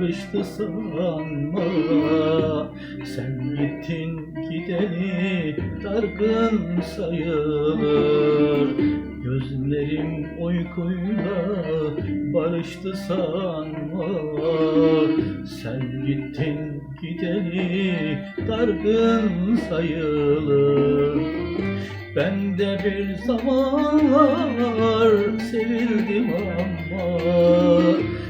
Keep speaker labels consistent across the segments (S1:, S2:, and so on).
S1: barıştı sanma Sen gittin gideni dargın sayılır. Gözlerim uykuyla barıştı sanma. Sen gittin gideni dargın sayılır. Ben de bir zamanlar sevildim ama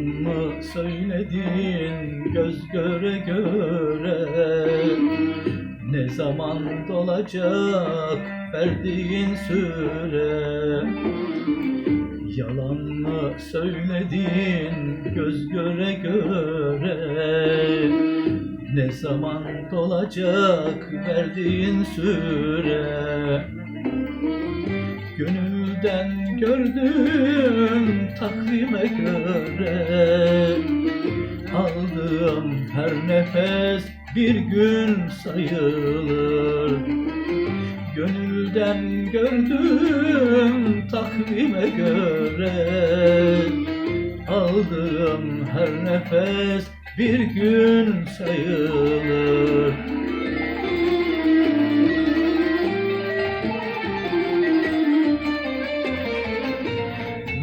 S1: mı söyledin göz göre göre? Ne zaman dolacak verdiğin süre? Yalan mı söyledin göz göre göre? Ne zaman dolacak verdiğin süre Gönülden gördüm takvime göre. Aldığım her nefes bir gün sayılır. Gönülden gördüm takvime göre. Aldığım her nefes bir gün sayılır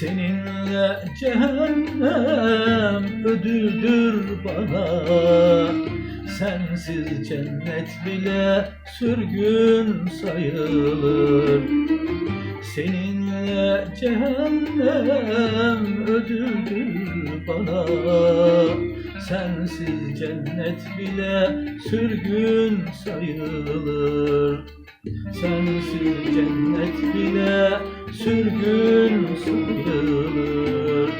S1: Seninle cehennem ödüldür bana. Sensiz cennet bile sürgün sayılır. Seninle cehennem ödüldür bana. Sensiz cennet bile sürgün sayılır. Sensiz cennet bile sürgün sayılır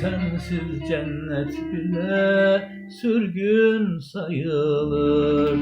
S1: Sensiz cennet bile sürgün sayılır